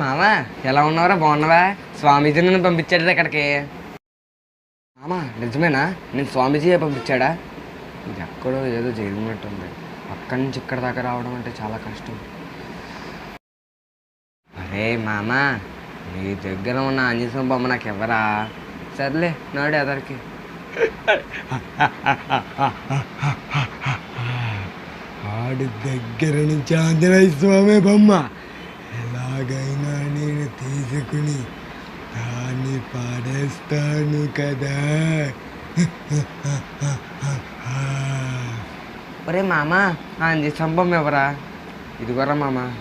మామా ఎలా ఉన్నావురా? బాగున్నావా? స్వామీజీ నన్ను పంపించాడు ఇక్కడికి. మామా నిజమేనా? నేను స్వామీజీ పంపించాడా? ఇది ఎక్కడో ఏదో జరిగినట్టుంది. అక్కడి నుంచి ఇక్కడ దాకా రావడం అంటే చాలా కష్టం. అరే మామా నీ దగ్గర ఉన్న ఆంజనేయ బొమ్మ నాకు ఎవరా సర్లే నాడు ఎదరికి. ఆడి దగ్గర నుంచి ఆంజనేయ స్వామి బొమ్మ. నేను తీసుకుని దాన్ని పాడేస్తాను కదా. ఒరే మామా ఆంజనేయ బొమ్మ ఎవరా? ఇదిగోరా మామా.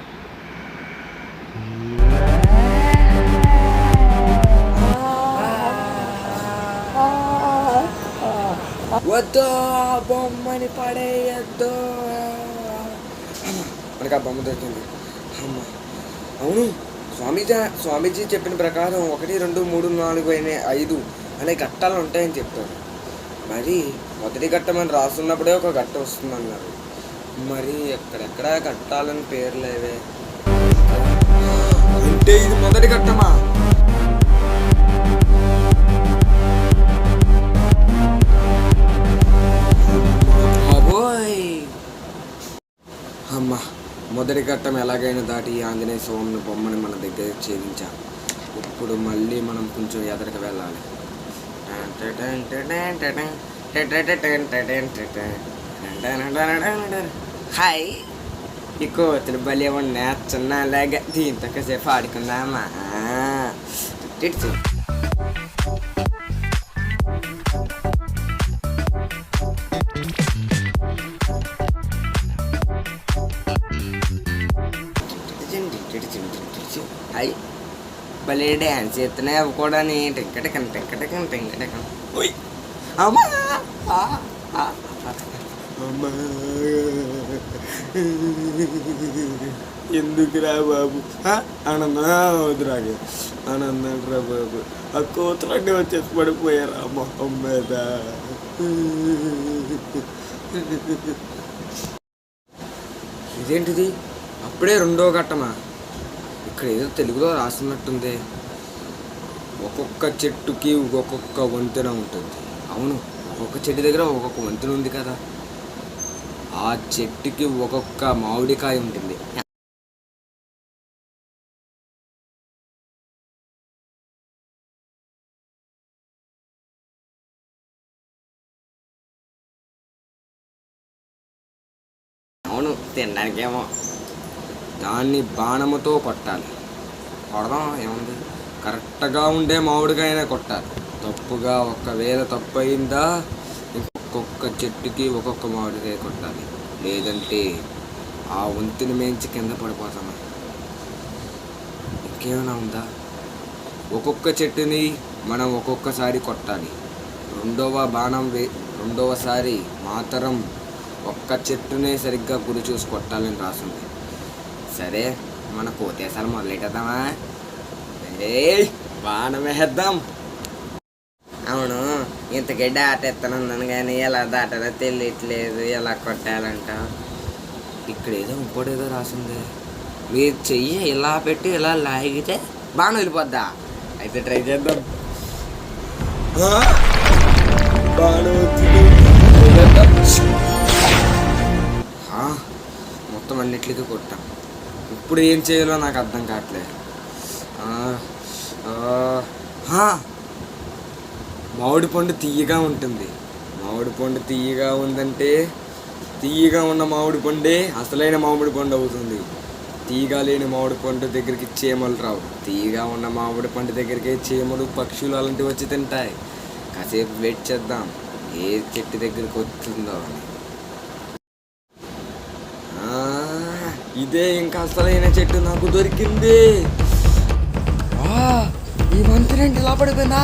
వద్దు బొమ్మని పడేయద్దు. మనకు ఆ బొమ్మ దొరికింది. అమ్మ అవును. స్వామీజీ స్వామీజీ చెప్పిన ప్రకారం ఒకటి రెండు మూడు నాలుగు అయిన ఐదు అనే ఘట్టాలు ఉంటాయని చెప్తారు. మరి మొదటి ఘట్టం అని రాస్తున్నప్పుడే ఒక ఘట్టం వస్తుందన్నారు. మరి ఎక్కడెక్కడ ఘట్టాలని పేర్లు అంటే ఇది మొదటి ఘట్టమా? మొదటి ఘట్టం ఎలాగైనా దాటి ఆంజనేయ స్వామిని బొమ్మని మన దగ్గర ఛేదించాం ఇప్పుడు మళ్ళీ మనం కొంచెం ఎదరికి వెళ్ళాలి హాయ్ ఈ కోతులు బలి ఏమన్నా నేర్చున్నా లేక దీంతో కాసేపు ఆడుకుందామా భలే డ్యాన్స్ చేస్తున్నాయి. అవి కూడా టింకటకన్ టింకటకన్ టింకటకన్ ఓయ్! అమ్మా! ఎందుకురా బాబు? ఆనందం. వద్దురాగే ఆనందం రా బాబు. ఆ కోతలన్నీ వచ్చేసి పడిపోయారా. మొహం మీద ఇదేంటిది? అప్పుడే రెండో ఘట్టమా? ఇక్కడ ఏదో తెలుగులో రాసినట్టుంది ఒక్కొక్క చెట్టుకి ఒక్కొక్క వంతెన ఉంటుంది. అవును ఒక్కొక్క చెట్టు దగ్గర ఒక్కొక్క వంతెన ఉంది కదా. ఆ చెట్టుకి ఒక్కొక్క మామిడికాయ ఉంటుంది. అవును తినడానికేమో. దాన్ని బాణముతో కొట్టాలి. కొడదాం ఏముంది? కరెక్ట్గా ఉండే మామిడికాయనే కొట్టాలి. తప్పుగా ఒకవేళ తప్పు అయిందా ఒక్కొక్క చెట్టుకి ఒక్కొక్క మామిడికాయ కొట్టాలి. లేదంటే ఆ వంతుని మేంచి కింద పడిపోతాము ఇంకేమైనా ఉందా? ఒక్కొక్క చెట్టుని మనం ఒక్కొక్కసారి కొట్టాలి. రెండవ బాణం వే రెండవసారి మాత్రం ఒక్క చెట్టునే సరిగ్గా గురి చూసి కొట్టాలని రాసింది. సరే మన కోతేసాలు మొదలెట్టేద్దామా? ఏ బాణమేద్దాం అవును ఇంత గడ్డ ఆట ఎత్తనున్నాను కానీ ఎలా దాటాలో తెలియట్లేదు ఎలా కొట్టాలంట. ఇక్కడ ఏదో ఇంకోటి ఏదో రాసింది. మీరు చెయ్యి ఇలా పెట్టి ఇలా లాగితే బాణం వెళ్ళిపోద్దా? అయితే ట్రై చేద్దాం. బాణం మొత్తం అన్నిట్లకి కొట్టాం. ఇప్పుడు ఏం చేయాలో నాకు అర్థం కావట్లేదు మామిడి పండు తీయగా ఉంటుంది. మామిడి పండు తీయగా ఉందంటే తీయగా ఉన్న మామిడి పండే అసలైన మామిడి పండు అవుతుంది. తీయగా లేని మామిడి పండు దగ్గరికి చీమలు రావు. తీయగా ఉన్న మామిడి పండు దగ్గరికి చీమలు పక్షులు అలాంటివి వచ్చి తింటాయి. కాసేపు వెయిట్ చేద్దాం. ఏ చెట్టు దగ్గరికి వస్తుందో అని ఆ, ఇదే ఇంకా అసలైన చెట్టు నాకు దొరికింది. ఈ మంత్రి ఇలా పడిపోయిందా